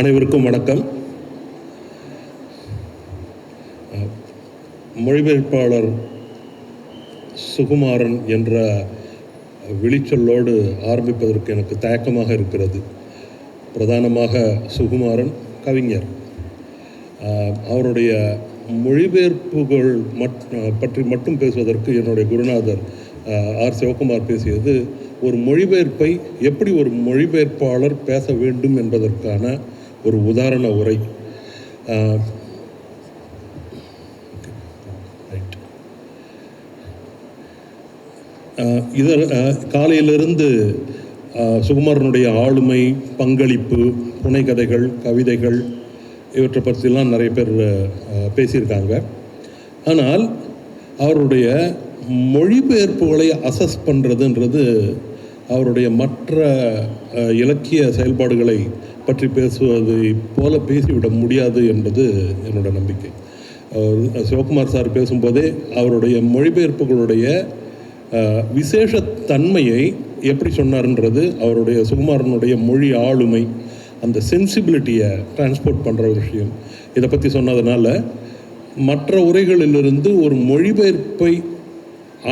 அனைவருக்கும் வணக்கம். மொழிபெயர்ப்பாளர் சுகுமாரன் என்ற விழிச்சொல்லோடு ஆரம்பிப்பதற்கு எனக்கு தயக்கமாக இருக்கிறது. பிரதானமாக சுகுமாரன் கவிஞர். அவருடைய மொழிபெயர்ப்புகள் மட் பற்றி மட்டும் பேசுவதற்கு என்னுடைய குருநாதர் ஆர். சிவகுமார் பேசியது ஒரு மொழிபெயர்ப்பை எப்படி ஒரு மொழிபெயர்ப்பாளர் பேச வேண்டும் என்பதற்கான ஒரு உதாரண உரை. அஹ், ரைட் இதில் காலையிலிருந்து சுகுமாரனுடைய ஆளுமை பங்களிப்பு புனைகதைகள் கவிதைகள் இவற்றை பற்றிலாம் நிறைய பேர் பேசியிருக்காங்க. ஆனால் அவருடைய மொழிபெயர்ப்புகளை அசஸ் பண்ணுறதுன்றது அவருடைய மற்ற இலக்கிய செயல்பாடுகளை பற்றி பேசுவதை போல பேசிவிட முடியாது என்பது என்னோட நம்பிக்கை. அவர் சிவகுமார் சார் பேசும்போதே அவருடைய மொழிபெயர்ப்புகளுடைய விசேஷ தன்மையை எப்படி சொன்னார்ன்றது அவருடைய சுகுமாரனுடைய மொழி ஆளுமை அந்த சென்சிபிலிட்டியை டிரான்ஸ்போர்ட் பண்ணுற ஒரு விஷயம். இதை பற்றி சொன்னதுனால மற்ற உரைகளிலிருந்து ஒரு மொழிபெயர்ப்பை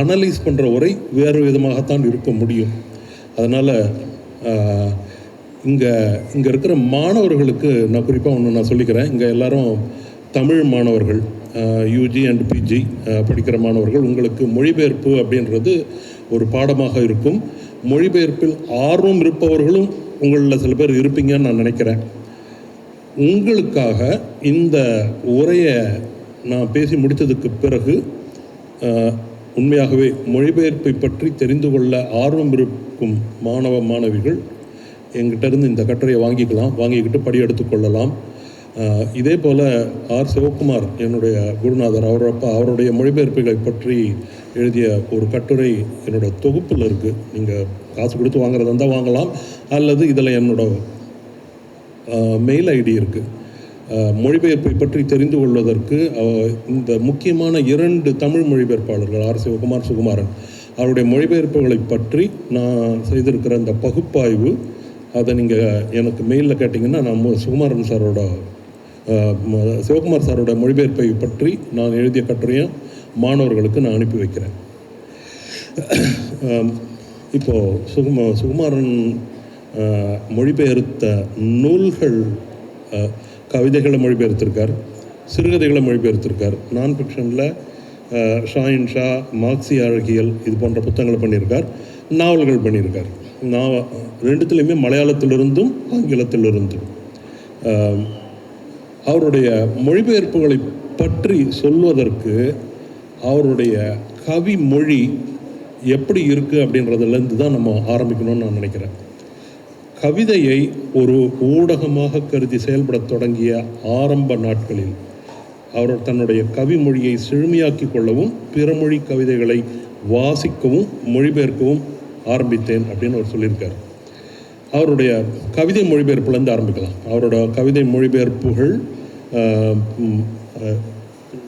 அனலைஸ் பண்ணுற உரை வேறு விதமாகத்தான் இருக்க முடியும். அதனால் இங்கே இங்கே இருக்கிற மாணவர்களுக்கு நான் குறிப்பாக ஒன்று நான் சொல்லிக்கிறேன். இங்கே எல்லாரும் தமிழ் மாணவர்கள் யூஜி அண்ட் பிஜி படிக்கிற மாணவர்கள் உங்களுக்கு மொழிபெயர்ப்பு அப்படின்றது ஒரு பாடமாக இருக்கும். மொழிபெயர்ப்பில் ஆர்வம் இருப்பவர்களும் உங்களில் சில பேர் இருப்பீங்கன்னு நான் நினைக்கிறேன். உங்களுக்காக இந்த உரையை நான் பேசி முடித்ததுக்கு பிறகு உண்மையாகவே மொழிபெயர்ப்பை பற்றி தெரிந்து கொள்ள ஆர்வம் இருக்கும் மாணவ மாணவிகள் எங்கிட்டேருந்து இந்த கட்டுரையை வாங்கிக்கலாம். வாங்கிக்கிட்டு படி எடுத்துக்கொள்ளலாம் இதே போல் ஆர். சிவகுமார் என்னுடைய குருநாதர் அவரப்ப அவருடைய மொழிபெயர்ப்புகளை பற்றி எழுதிய ஒரு கட்டுரை என்னோட தொகுப்பில் இருக்குது நீங்கள் காசு கொடுத்து வாங்குறதா இருந்தால் வாங்கலாம். அல்லது இதில் என்னோட மெயில் ஐடி இருக்குது மொழிபெயர்ப்பை பற்றி தெரிந்து கொள்வதற்கு இந்த முக்கியமான இரண்டு தமிழ் மொழிபெயர்ப்பாளர்கள் ஆர். சிவகுமார் சுகுமாரன் அவருடைய மொழிபெயர்ப்புகளை பற்றி நான் செய்திருக்கிற இந்த பகுப்பாய்வு அதை நீங்கள் எனக்கு மெயிலில் கேட்டிங்கன்னா நான் சுகுமாரன் சாரோட சிவகுமார் சாரோட மொழிபெயர்ப்பை பற்றி நான் எழுதிய கட்டுரையும் மாணவர்களுக்கு நான் அனுப்பி வைக்கிறேன். இப்போது இப்போ சுகுமா சுகுமாரன் மொழிபெயர்த்த நூல்கள் கவிதைகளை மொழிபெயர்த்திருக்கார் சிறுகதைகளை மொழிபெயர்த்திருக்கார் நான் ஃபிக்ஷனில் ஷாயின் ஷா மார்க்சி அழகியல் இது போன்ற புத்தகங்களை பண்ணியிருக்கார் நாவல்கள் பண்ணியிருக்கார். நான் ரெண்டுத்துலேயுமே மலையாளத்திலிருந்தும் ஆங்கிலத்திலிருந்தும். அவருடைய மொழிபெயர்ப்புகளை பற்றி சொல்வதற்கு அவருடைய கவி மொழி எப்படி இருக்குது அப்படின்றதுலேருந்து தான் நம்ம ஆரம்பிக்கணும்னு நான் நினைக்கிறேன். கவிதையை ஒரு ஊடகமாக கருதி செயல்படத் தொடங்கிய ஆரம்ப நாட்களில் அவர் தன்னுடைய கவிமொழியை செழுமையாக்கி கொள்ளவும் பிறமொழி கவிதைகளை வாசிக்கவும் மொழிபெயர்க்கவும் ஆரம்பித்தேன் அப்படின்னு அவர் சொல்லியிருக்கார். அவருடைய கவிதை மொழிபெயர்ப்புலேருந்து ஆரம்பிக்கலாம். அவரோட கவிதை மொழிபெயர்ப்புகள்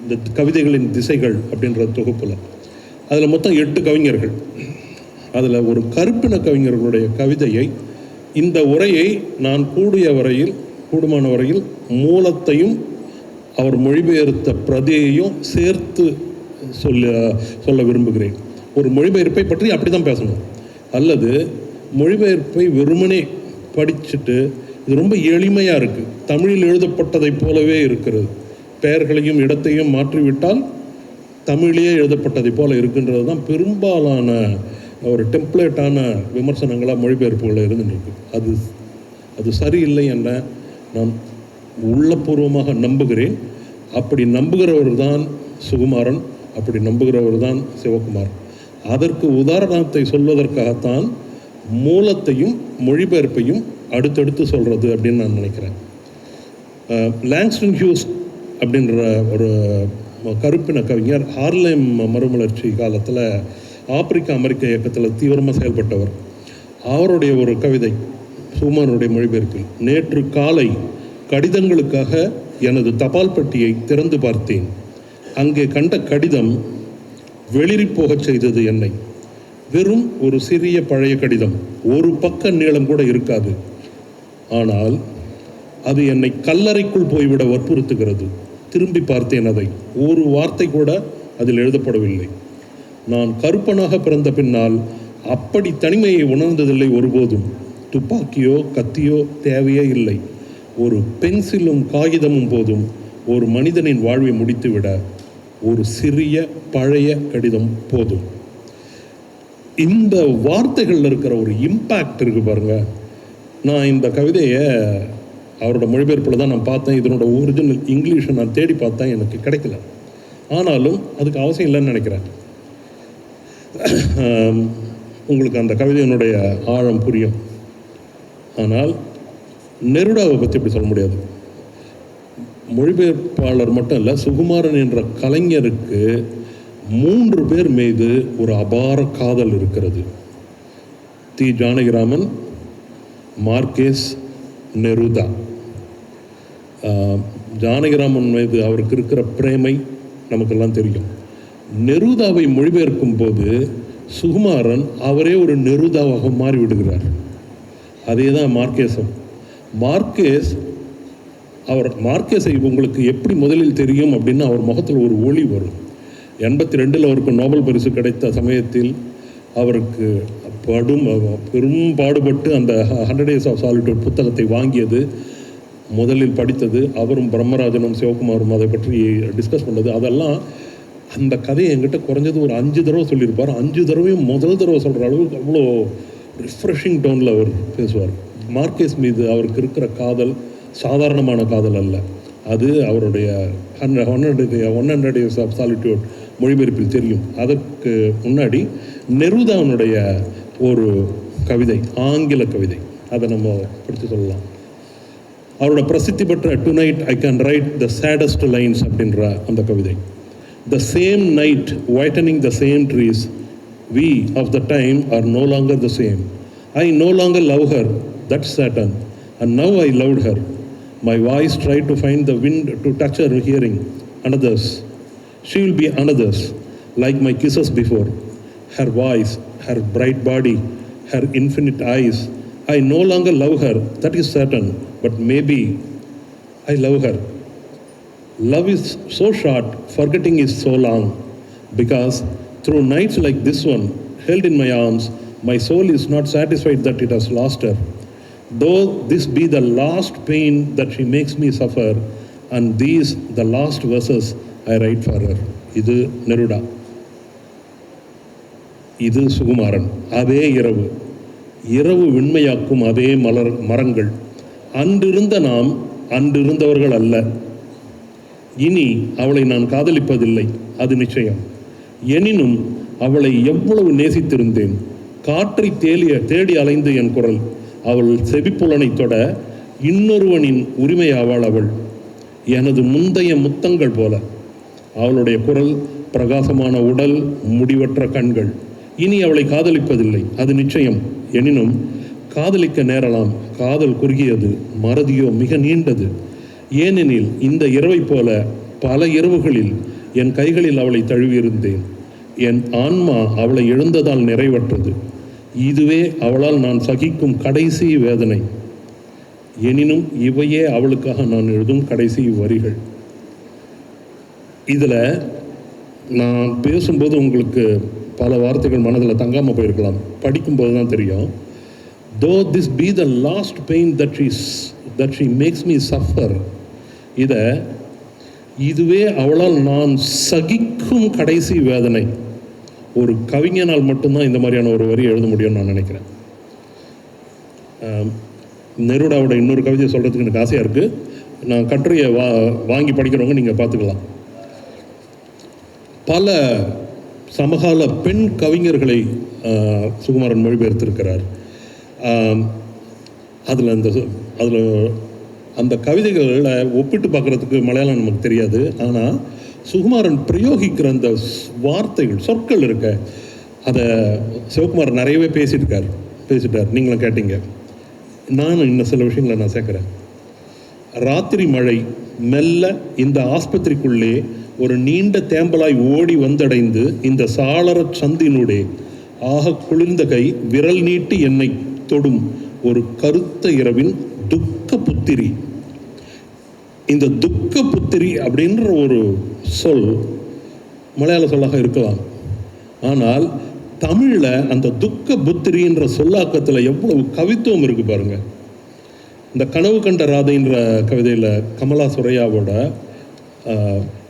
இந்த கவிதைகளின் திசைகள் அப்படின்ற தொகுப்பில். அதில் மொத்தம் எட்டு கவிஞர்கள். அதில் ஒரு கருப்பின கவிஞர்களுடைய கவிதையை இந்த உரையை நான் கூடிய வரையில் கூடுமான வரையில் மூலத்தையும் அவர் மொழிபெயர்த்த பிரதியையும் சேர்த்து சொல்ல சொல்ல விரும்புகிறேன். ஒரு மொழிபெயர்ப்பை பற்றி அப்படி தான் பேசணும். அல்லது மொழிபெயர்ப்பை வெறுமனே படிச்சுட்டு இது ரொம்ப எளிமையாக இருக்குது தமிழில் எழுதப்பட்டதைப் போலவே இருக்கிறது. பெயர்களையும் இடத்தையும் மாற்றிவிட்டால் தமிழிலே எழுதப்பட்டதைப் போல இருக்கின்றது தான் பெரும்பாலான ஒரு டெம்ப்ளேட்டான விமர்சனங்களாக மொழிபெயர்ப்புகளில் இருந்துருக்கு அது அது சரியில்லை என நான் உள்ளபூர்வமாக நம்புகிறேன். அப்படி நம்புகிறவர் தான் சுகுமாரன் அப்படி நம்புகிறவர் தான் சிவகுமாரன். அதற்கு உதாரணத்தை சொல்வதற்காகத்தான் மூலத்தையும் மொழிபெயர்ப்பையும் அடுத்தடுத்து சொல்கிறது அப்படின்னு நான் நினைக்கிறேன். அஹ், லாங்ஸ்டன் ஹியூஸ் அப்படின்ற ஒரு கருப்பின கவிஞர் ஹார்லேம் மறுமலர்ச்சி காலத்தில் ஆப்பிரிக்கா அமெரிக்க இயக்கத்தில் தீவிரமாக செயல்பட்டவர். அவருடைய ஒரு கவிதை சுகுமாரனுடைய மொழிபெயர்ப்பில் நேற்று காலை கடிதங்களுக்காக எனது தபால் பெட்டியை திறந்து பார்த்தேன். அங்கே கண்ட கடிதம் வெளிரிப் போகச் செய்தது என்னை. வெறும் ஒரு சிறிய பழைய கடிதம் ஒரு பக்க நீளம் கூட இருக்காது. ஆனால் அது என்னை கல்லறைக்குள் போய்விட வற்புறுத்துகிறது. திரும்பி பார்த்தேன் அதை. ஒரு வார்த்தை கூட அதில் எழுதப்படவில்லை. நான் கருப்பனாக பிறந்த பின்னால் அப்படி தனிமையை உணர்ந்ததில்லை ஒருபோதும். துப்பாக்கியோ கத்தியோ தேவையே இல்லை. ஒரு பென்சிலும் காகிதமும் போதும். ஒரு மனிதனின் வாழ்வை முடித்துவிட ஒரு சிறிய பழைய கடிதம் போதும். இந்த வார்த்தைகளில் இருக்கிற ஒரு இம்பேக்ட் இருக்கு பாருங்க. நான் இந்த கவிதையை அவரோட மொழிபெயர்ப்பில் தான் நான் பார்த்தேன். இதனோட ஒரிஜினல் இங்கிலீஷை நான் தேடி பார்த்தேன். எனக்கு கிடைக்கல. ஆனாலும் அதுக்கு அவசியம் இல்லைன்னு நினைக்கிறேன். உங்களுக்கு அந்த கவிதையினுடைய ஆழம் புரியும். ஆனால் நெருடாவை பற்றி இப்படி சொல்ல முடியாது. மொழிபெயர்ப்பாளர் மட்டும் இல்லை சுகுமாரன் என்ற கலைஞருக்கு மூன்று பேர் மீது ஒரு அபார காதல் இருக்கிறது. T Janakiraman Marquez Neruda. Janakiraman மீது அவருக்கு இருக்கிற பிரேமை நமக்கெல்லாம் தெரியும். நெருதாவை மொழிபெயர்க்கும் போது சுகுமாரன் அவரே ஒரு நெருதாவாக மாறிவிடுகிறார். அதே தான் மார்க்கேசம். மார்க்கேஸ் அவர் மார்க்கேஸை உங்களுக்கு எப்படி முதலில் தெரியும் அப்படின்னு அவர் முகத்தில் ஒரு ஒளி வரும். எண்பத்தி ரெண்டில் அவருக்கு நோபல் பரிசு கிடைத்த சமயத்தில் அவருக்கு படும் பெரும் பாடுபட்டு அந்த ஹண்ட்ரட் டேஸ் ஆஃப் சாலிட்யூட் புத்தகத்தை வாங்கியது முதலில் படித்தது அவரும் பிரம்மராஜனும் சிவகுமாரும் அதை பற்றி டிஸ்கஸ் பண்ணது. அதெல்லாம் அந்த கதையை என்கிட்ட குறைஞ்சது ஒரு அஞ்சு தடவை சொல்லியிருப்பார். அஞ்சு தடவையும் முதல் தடவை சொல்கிற அளவுக்கு அவ்வளோ ரிஃப்ரெஷிங் டோனில் அவர் பேசுவார். மார்க்கேஸ் மீது அவருக்கு இருக்கிற காதல் சாதாரணமான காதல் அல்ல. அது அவருடைய hundred hundred one hundred years of solitude மொழிபெயர்ப்பில் தெரியும். அதற்கு முன்னாடி நெருதாவனுடைய ஒரு கவிதை ஆங்கில கவிதை. அதை நம்ம படித்து சொல்லலாம். அவரோட பிரசித்தி பெற்ற tonight I can write the saddest lines அப்படின்ற அந்த கவிதை. The same night whitening the same trees we of the time are no longer the same I no longer love her that certain and now I love her my voice tried to find the wind to touch her hearing another's she will be another's like my kisses before her voice her bright body her infinite eyes i no longer love her that is certain but maybe i love her Love is so short, forgetting is so long. Because through nights like this one, held in my arms, my soul is not satisfied that it has lost her. Though this be the last pain that she makes me suffer, and these the last verses I write for her. இது Neruda. இது சுகுமாரன். அதே இரவு. இரவு வெண்மையாக்கும் அதே மலர் மரங்கள். அன்றிருந்த நாம் அன்றிருந்தவர்கள் அல்ல. இனி அவளை நான் காதலிப்பதில்லை. அது நிச்சயம். எனினும் அவளை எவ்வளவு நேசித்திருந்தேன். காற்றை தேலிய தேடி அலைந்து என் குரல். அவள் செவிப்புலனை தொட இன்னொருவனின் உரிமையாவாள் அவள். எனது முந்தைய முத்தங்கள் போல. அவளுடைய குரல் பிரகாசமான உடல் முடிவற்ற கண்கள். இனி அவளை காதலிப்பதில்லை அது நிச்சயம். எனினும் காதலிக்க நேரலாம். காதல் குறுகியது மறதியோ மிக நீண்டது. ஏனெனில் இந்த இரவைப் போல பல இரவுகளில் என் கைகளில் அவளை தழுவியிருந்தேன். என் ஆன்மா அவளை எழுந்ததால் நிறைவற்றது. இதுவே அவளால் நான் சகிக்கும் கடைசி வேதனை. எனினும் இவையே அவளுக்காக நான் எழுதும் கடைசி வரிகள். இதில் நான் பேசும்போது உங்களுக்கு பல வார்த்தைகள் மனதில் தங்காமல் போயிருக்கலாம். படிக்கும்போது தான் தெரியும். Though this be the last pain that she that she makes me suffer இதை இதுவே அவளால் நான் சகிக்கும் கடைசி வேதனை. ஒரு கவிஞனால் மட்டும்தான் இந்த மாதிரியான ஒரு வரி எழுத முடியும்னு நான் நினைக்கிறேன். நெருடாவோட இன்னொரு கவிதையை சொல்கிறதுக்கு எனக்கு ஆசையாக இருக்குது நான் கட்டுரையை வா வாங்கி படிக்கிறவங்க நீங்கள் பார்த்துக்கலாம். பல சமகால பெண் கவிஞர்களை சுகுமாரன் மொழிபெயர்த்திருக்கிறார். அதில் அந்த அதில் அந்த கவிதைகளை ஒப்பிட்டு பார்க்குறதுக்கு மலையாளம் நமக்கு தெரியாது. ஆனால் சுகுமாரன் பிரயோகிக்கிற அந்த ஸ்- வார்த்தைகள் சொற்கள் இருக்க அதை சிவகுமார் நிறையவே பேசியிருக்கார். பேசிட்டார். நீங்களும் கேட்டீங்க. நானும் இன்னும் சில விஷயங்களை நான் சேர்க்குறேன். ராத்திரி மழை மெல்ல இந்த ஆஸ்பத்திரிக்குள்ளே ஒரு நீண்ட தேம்பலாய் ஓடி வந்தடைந்து இந்த சாளரச் சந்தினுடைய ஆக குளிர்ந்த கை விரல் நீட்டி என்னை தொடும் ஒரு கருத்த இரவின் துக்க புத்திரி இந்த துக்க புத்திரி அப்படின்ற ஒரு சொல் மலையாள சொல்லாக இருக்கலாம். ஆனால் தமிழில் அந்த துக்க புத்திரின்ற சொல்லாக்கத்தில் எவ்வளவு கவித்துவம் இருக்குது பாருங்கள் இந்த கனவு கண்ட ராதைன்ற கவிதையில் கமலா சுரையாவோட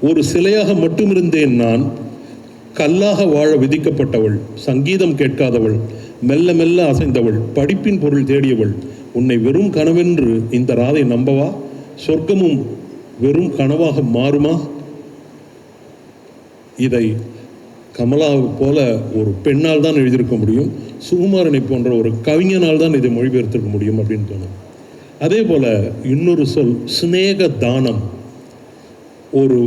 ஒரு சிலையாக மட்டும் இருந்தேன் நான் கல்லாக வாழ விதிக்கப்பட்டவள் சங்கீதம் கேட்காதவள் மெல்ல மெல்ல அசைந்தவள் படிப்பின் பொருள் தேடியவள் உன்னை வெறும் கனவென்று இந்த ராதை நம்பவா? சொர்க்கமும் வெறும் கனவாக மாறுமா? இதை கமலாவை போல ஒரு பெண்ணால் தான் எழுதியிருக்க முடியும். சுகுமாரனை போன்ற ஒரு கவிஞனால் தான் இதை மொழிபெயர்த்திருக்க முடியும் அப்படின்னு தோணும். அதே போல் இன்னொரு சொல் சிநேக தானம். ஒரு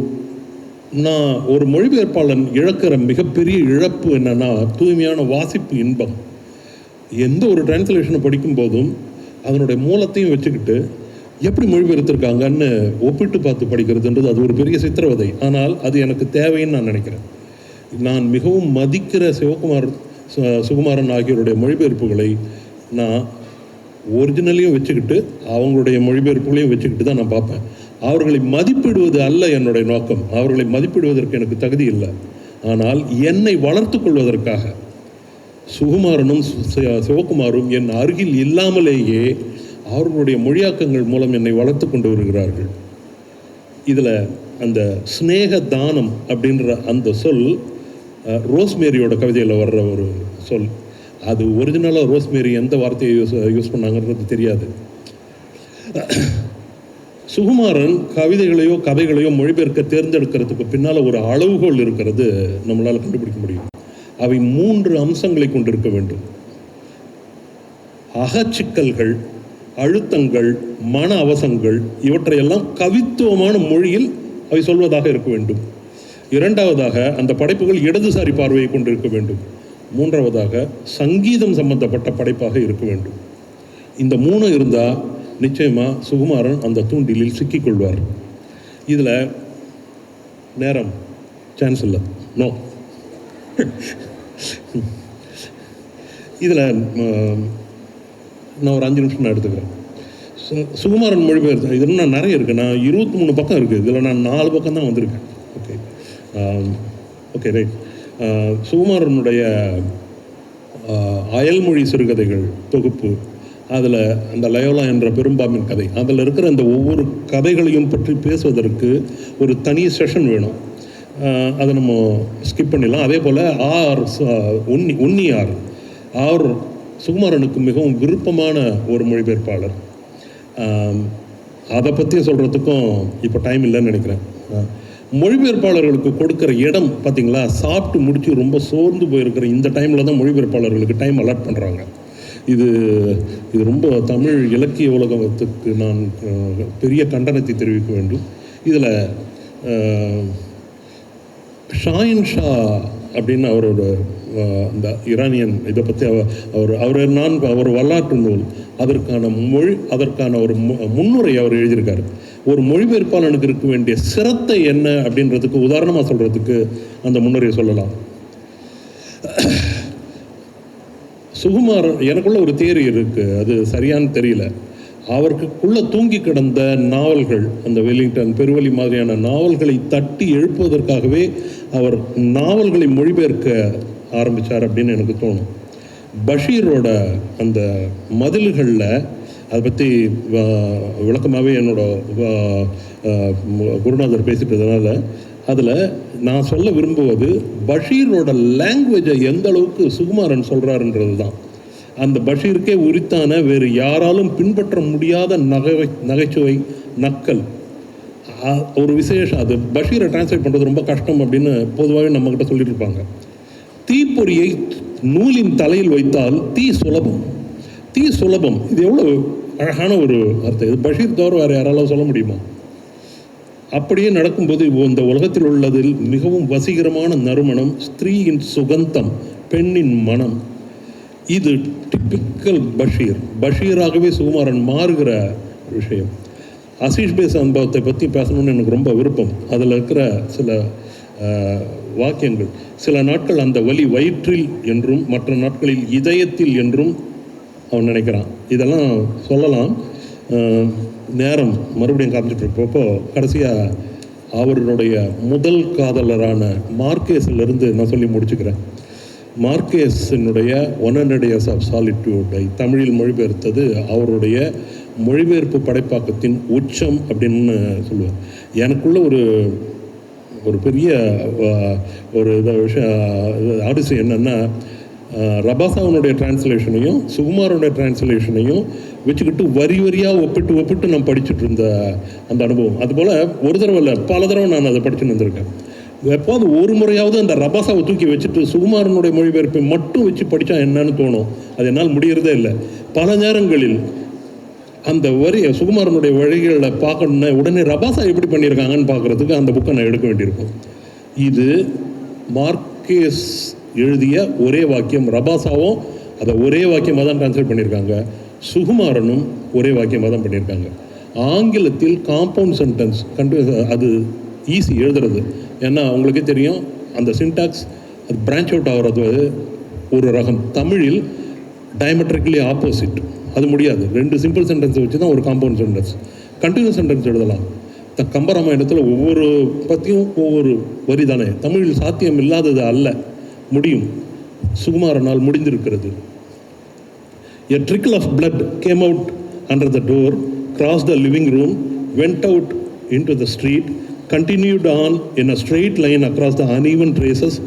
நான் ஒரு மொழிபெயர்ப்பாளன் இழக்கிற மிகப்பெரிய இழப்பு என்னன்னா தூய்மையான வாசிப்பு இன்பம். எந்த ஒரு டிரான்ஸ்லேஷனை படிக்கும் போதும் அதனுடைய மூலத்தையும் வச்சுக்கிட்டு எப்படி மொழிபெயர்த்திருக்காங்கன்னு ஒப்பிட்டு பார்த்து படிக்கிறதுன்றது அது ஒரு பெரிய சித்திரவதை. ஆனால் அது எனக்கு தேவைன்னு நான் நினைக்கிறேன். நான் மிகவும் மதிக்கிற சிவகுமார் சுகுமாரன் ஆகியோருடைய மொழிபெயர்ப்புகளை நான் ஒரிஜினலையும் வச்சுக்கிட்டு அவங்களுடைய மொழிபெயர்ப்புகளையும் வச்சுக்கிட்டு தான் நான் பார்ப்பேன். அவர்களை மதிப்பிடுவது அல்ல என்னுடைய நோக்கம். அவர்களை மதிப்பிடுவதற்கு எனக்கு தகுதி இல்லை. ஆனால் என்னை வளர்த்து கொள்வதற்காக சுகுமாரனும் சிவகுமாரும் என் அருகில் இல்லாமலேயே அவர்களுடைய மொழியாக்கங்கள் மூலம் என்னை வளர்த்து கொண்டு வருகிறார்கள். இதில் அந்த ஸ்நேக தானம் அப்படின்ற அந்த சொல் ரோஸ்மேரியோட கவிதையில் வர்ற ஒரு சொல். அது ஒரிஜினலாக ரோஸ்மேரி எந்த வார்த்தையை யூஸ் யூஸ் பண்ணாங்கன்றது தெரியாது. சுகுமாரன் கவிதைகளையோ கதைகளையோ மொழிபெயர்க்க தேர்ந்தெடுக்கிறதுக்கு பின்னால் ஒரு அளவுகோல் இருக்கிறது நம்மளால் கண்டுபிடிக்க முடியும். அவை மூன்று அம்சங்களை கொண்டிருக்க வேண்டும். அகச்சிக்கல்கள் அழுத்தங்கள் மன அவசங்கள் இவற்றையெல்லாம் கவித்துவமான மொழியில் அவை சொல்வதாக இருக்க வேண்டும். இரண்டாவதாக அந்த படைப்புகள் இடதுசாரி பார்வையை கொண்டிருக்க வேண்டும். மூன்றாவதாக சங்கீதம் சம்பந்தப்பட்ட படைப்பாக இருக்க வேண்டும். இந்த மூணு இருந்தால் நிச்சயமாக சுகுமாரன் அந்த தூண்டிலில் சிக்கிக்கொள்வார். இதில் நேரம். சான்ஸ் இல்லை. நோ இதில் நான் ஒரு அஞ்சு நிமிஷம் நான் எடுத்துக்கிறேன். சு- சுகுமாரன் மொழிபெயர்த்து இது இன்னும் நிறைய இருக்குது நான் இருபத்தி மூணு பக்கம் இருக்குது இதில் நான் நாலு பக்கம் தான் வந்திருக்கேன். ஓகே ஓகே ரைட் சுகுமாரனுடைய அயல்மொழி சிறுகதைகள் தொகுப்பு அதில் அந்த லயோலா என்ற பெரும்பான்மின் கதை அதில் இருக்கிற அந்த ஒவ்வொரு கதைகளையும் பற்றி பேசுவதற்கு ஒரு தனி செஷன் வேணும். அதை நம்ம ஸ்கிப் பண்ணிடலாம். அதே போல் ஆர் ச- உன்னி உன்னியார் ஆர் சுகுமாரனுக்கு மிகவும் விருப்பமான ஒரு மொழிபெயர்ப்பாளர். அதை பற்றி சொல்கிறதுக்கும் இப்போ டைம் இல்லைன்னு நினைக்கிறேன். மொழிபெயர்ப்பாளர்களுக்கு கொடுக்குற இடம் பார்த்தீங்களா சாப்பிட்டு முடிச்சு ரொம்ப சோர்ந்து போயிருக்கிற இந்த டைமில் தான் மொழிபெயர்ப்பாளர்களுக்கு டைம் அலாட் பண்ணுறாங்க இது இது ரொம்ப தமிழ் இலக்கிய உலகத்துக்கு நான் பெரிய கண்டனத்தை தெரிவிக்க வேண்டும். இதில் ஷாயின் ஷா அப்படின்னு அவரோட இந்த அந்த ஈரானியன் இதை பற்றி அவர் அவர் அவர் நான் அவர் வரலாற்று நூல். அதற்கான மொழி அதற்கான ஒரு மு- முன்னுரை அவர் எழுதியிருக்காரு. ஒரு மொழிபெயர்ப்பாளனுக்கு இருக்க வேண்டிய சிரத்தை என்ன அப்படின்றதுக்கு உதாரணமாக சொல்கிறதுக்கு அந்த முன்னுரையை சொல்லலாம். சுகுமார் எனக்குள்ள ஒரு தேரி இருக்குது அது சரியான்னு தெரியல. அவருக்குள்ளே தூங்கி கிடந்த நாவல்கள் அந்த வெலிங்டன் பெருவழி மாதிரியான நாவல்களை தட்டி எழுப்புவதற்காகவே அவர் நாவல்களை மொழிபெயர்க்க ஆரம்பித்தார் அப்படின்னு எனக்கு தோணும். பஷீரோட அந்த மதில்களில் அதை பற்றி விளக்கமாகவே என்னோட குருநாதர் பேசிட்டதுனால அதில் நான் சொல்ல விரும்புவது பஷீரோட லாங்குவேஜை எந்த அளவுக்கு சுகுமாரன் சொல்கிறாருன்றது தான் அந்த பஷீருக்கே உரித்தான வேறு யாராலும் பின்பற்ற முடியாத நகை நகைச்சுவை நக்கல். ஒரு விசேஷம். அது பஷீரை டிரான்ஸ்லேட் பண்ணுறது ரொம்ப கஷ்டம் அப்படின்னு பொதுவாகவே நம்மக்கிட்ட சொல்லிட்டு இருப்பாங்க. தீப்பொறியை நூலின் தலையில் வைத்தால் தீ சுலபம். தீ சுலபம். இது எவ்வளோ அழகான ஒரு அர்த்தம் இது பஷீர் தவிர வேறு யாராலும் சொல்ல முடியுமா? அப்படியே நடக்கும்போது இந்த உலகத்தில் உள்ளதில் மிகவும் வசீகரமான நறுமணம் ஸ்திரீயின் சுகந்தம் பெண்ணின் மனம். இது டிப்பிக்கல் பஷீர். பஷீராகவே சுகுமாரன் மாறுகிற விஷயம். அசீஷ் பேஸ் அனுபவத்தை பற்றி பேசணும்னு எனக்கு ரொம்ப விருப்பம். அதில் இருக்கிற சில வாக்கியங்கள். சில நாட்கள் அந்த வலி வயிற்றில் என்றும் மற்ற நாட்களில் இதயத்தில் என்றும் அவன் நினைக்கிறான். இதெல்லாம் சொல்லலாம். நேரம் மறுபடியும் காமிச்சிட்டு இருப்பப்போ கடைசியாக அவருடைய முதல் காதலரான மார்க்கேஸிலிருந்து நான் சொல்லி முடிச்சுக்கிறேன். மார்க்கேஸினுடைய ஒன் ஹண்ட்ரட் இயர்ஸ் ஆஃப் சாலிட்யூடை தமிழில் மொழிபெயர்த்தது அவருடைய மொழிபெயர்ப்பு படைப்பாக்கத்தின் உச்சம் அப்படின்னு சொல்லுவேன் எனக்குள்ள ஒரு ஒரு பெரிய ஒரு இதை விஷயம் ஆடிசி என்னென்னா ரபாசாவனுடைய டிரான்ஸ்லேஷனையும் சுகுமாரோடைய டிரான்ஸ்லேஷனையும் வச்சுக்கிட்டு வரி வரியாக ஒப்பிட்டு ஒப்பிட்டு நான் படிச்சுட்டு இருந்த அந்த அனுபவம். அதுபோல் ஒரு தடவை இல்லை பல தடவை நான் அதை படிச்சுட்டு வந்திருக்கேன். எப்போது ஒரு முறையாவது அந்த ரபாசாவை தூக்கி வச்சுட்டு சுகுமாரனுடைய மொழிபெயர்ப்பை மட்டும் வச்சு படித்தா என்னன்னு தோணும். அது என்னால் முடியறதே இல்லை. பல நேரங்களில் அந்த வரி சுகுமாரனுடைய வழிகளில் பார்க்கணுன்னா உடனே ரபாசா எப்படி பண்ணியிருக்காங்கன்னு பார்க்குறதுக்கு அந்த புக்கை நான் எடுக்க வேண்டியிருக்கும். இது மார்க்கேஸ் எழுதிய ஒரே வாக்கியம் ரபாசாவும் அதை ஒரே வாக்கியமாக தான் ட்ரான்ஸ்லேட் பண்ணியிருக்காங்க. சுகுமாரனும் ஒரே வாக்கியமாக தான் பண்ணியிருக்காங்க. ஆங்கிலத்தில் காம்பவுண்ட் சென்டென்ஸ் கண்டு அது ஈஸி எழுதுறது. ஏன்னா அவங்களுக்கே தெரியும் அந்த சின்டாக்ஸ் அது பிரான்ச் அவுட் ஆகிறது ஒரு ரகம். தமிழில் டயமெட்ரிக்கலி ஆப்போசிட் அது முடியாது ரெண்டு சிம்பிள் சென்டென்ஸை வச்சு தான் ஒரு காம்பவுண்ட் சென்டென்ஸ் கண்டினியூஸ் சென்டென்ஸ் எழுதலாம் த கம்பராமாயணத்தில் ஒவ்வொரு பற்றியும் ஒவ்வொரு வரி தானே தமிழில் சாத்தியம் இல்லாதது அல்ல முடியும் சுகுமாரனால் முடிந்திருக்கிறது a trickle of blood came out under the door cross the living room went out into the street continued on in a straight line across the uneven terraces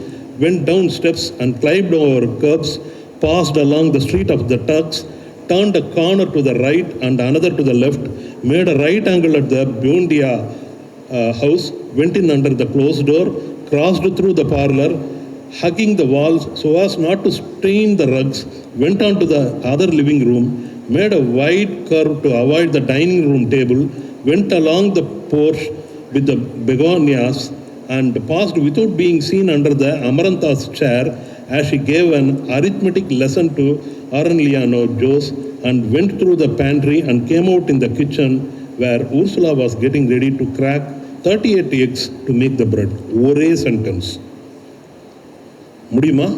went down steps and climbed over kerbs passed along the street of the Turks turned a corner to the right and another to the left, made a right angle at the Bundia uh, house, went in under the closed door, crossed through the parlor, hugging the walls so as not to stain the rugs, went on to the other living room, made a wide curve to avoid the dining room table, went along the porch with the begonias, and passed without being seen under the Amarantha's chair as she gave an arithmetic lesson to Aranliano Jose and went through the pantry and came out in the kitchen where Ursula was getting ready to crack 38 eggs to make the bread. ஒரே sentence. முடியுமா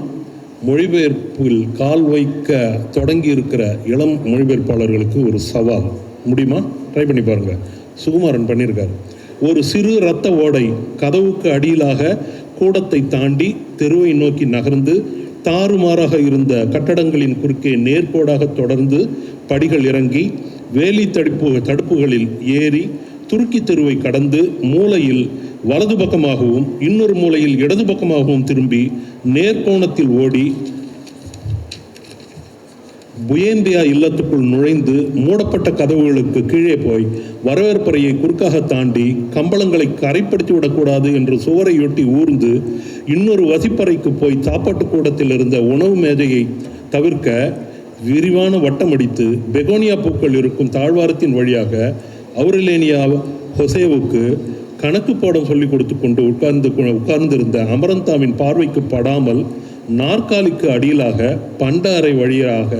மொழிபெயர்ப்பில் கால் வைக்க தொடங்கி இருக்கிற இளம் மொழிபெயர்ப்பாளர்களுக்கு ஒரு சவால் முடியுமா ட்ரை பண்ணி பாருங்க சுகுமாரன் பண்ணியிருக்காரு ஒரு சிறு இரத்த ஓடை கதவுக்கு அடியிலாக கூடத்தை தாண்டி தெருவை நோக்கி நகர்ந்து தாறுமாறாக இருந்த கட்டடங்களின் குறுக்கே நேர்கோடாக தொடர்ந்து படிகள் இறங்கி வேலி தடுப்பு தடுப்புகளில் ஏறி துருக்கி தெருவை கடந்து மூலையில் வலது பக்கமாகவும் இன்னொரு மூலையில் இடது பக்கமாகவும் திரும்பி நேர்கோணத்தில் ஓடி புயேந்தியா இல்லத்துக்குள் நுழைந்து மூடப்பட்ட கதவுகளுக்கு கீழே போய் வரவேற்பறையை குறுக்காக தாண்டி கம்பளங்களை கரைப்படுத்தி விடக்கூடாது என்று சுவரையொட்டி ஊர்ந்து இன்னொரு வசிப்பறைக்கு போய் சாப்பாட்டு கூடத்தில் இருந்த உணவு மேஜையை தவிர்க்க விரிவான வட்டமடித்து பெகோனியா பூக்கள் இருக்கும் தாழ்வாரத்தின் வழியாக அவுரலேனியா ஹொசேவுக்கு கணக்கு பாடம் சொல்லிக் கொடுத்து கொண்டு உட்கார்ந்து உட்கார்ந்திருந்த அமரந்தாவின் பார்வைக்கு படாமல் நாற்காலிக்கு அடியிலாக பண்ட அறை வழியாக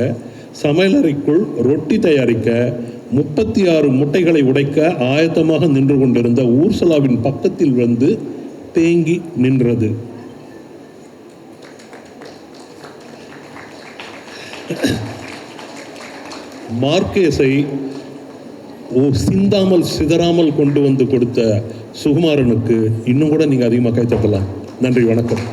சமையலறைக்குள் ரொட்டி தயாரிக்க முப்பத்தி ஆறு முட்டைகளை உடைக்க ஆயத்தமாக நின்று கொண்டிருந்த ஊர்சலாவின் பக்கத்தில் வந்து தேங்கி நின்றது. மார்க்கேஸை ஓ சிந்தாமல் சிதறாமல் கொண்டு வந்து கொடுத்த சுகுமாரனுக்கு இன்னும் கூட நீங்கள் அதிகமாக கைத்தட்டலாம் நன்றி வணக்கம்.